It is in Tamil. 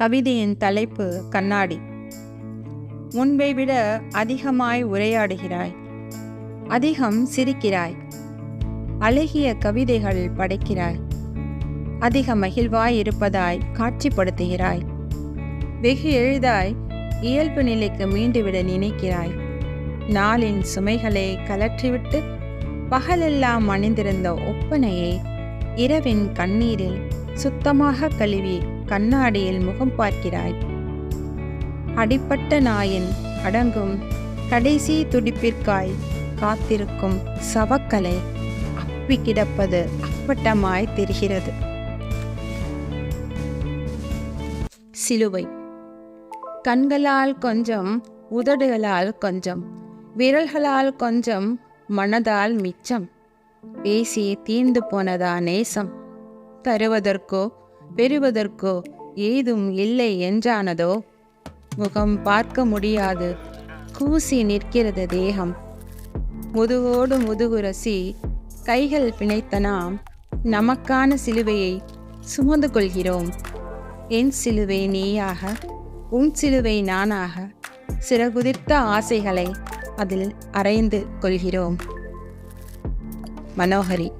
கவிதையின் தலைப்பு கண்ணாடி. முன்பை விட அதிகமாய் உரையாடுகிறாய். அதிகம் சிரிக்கிறாய். அழகிய கவிதைகள் படைக்கிறாய். அதிக மகிழ்வாய் இருப்பதாய் காட்சிப்படுத்துகிறாய். வெகு எளிதாய் இயல்பு நிலைக்கு மீண்டுவிட நினைக்கிறாய். நாளின் சுமைகளை கலற்றிவிட்டு பகலெல்லாம் அணிந்திருந்த ஒப்பனையை இரவின் கண்ணீரில் சுத்தமாக கழுவி கண்ணாடியில் முகம் பார்க்கிறாய். அடிப்பட்ட நாயின் அடங்கும் கடைசி துடிப்பிற்காய் காத்திருக்கும் சவக்கலை அப்பி கிடப்பது அப்பட்டமாய் தெரிகிறது. சிலுவை. கண்களால் கொஞ்சம் உதடுகளால் கொஞ்சம் விரல்களால் கொஞ்சம் மனதால் மிச்சம். பேசி தீர்ந்து போனதா நேசம்? தருவதற்கோ பெறுவதற்கோ ஏதும் இல்லை என்றானதோ? முகம் பார்க்க முடியாது. கூசி நிற்கிறது தேகம். முதுகோடு முதுகுரசி கைகள் பிணைத்த நாம் நமக்கான சிலுவையை சுமந்து கொள்கிறோம். என் சிலுவை நீயாக உன் சிலுவை நானாக சிறகுதிர்த்த ஆசைகளை அதில் அறைந்து கொள்கிறோம். மனோகரி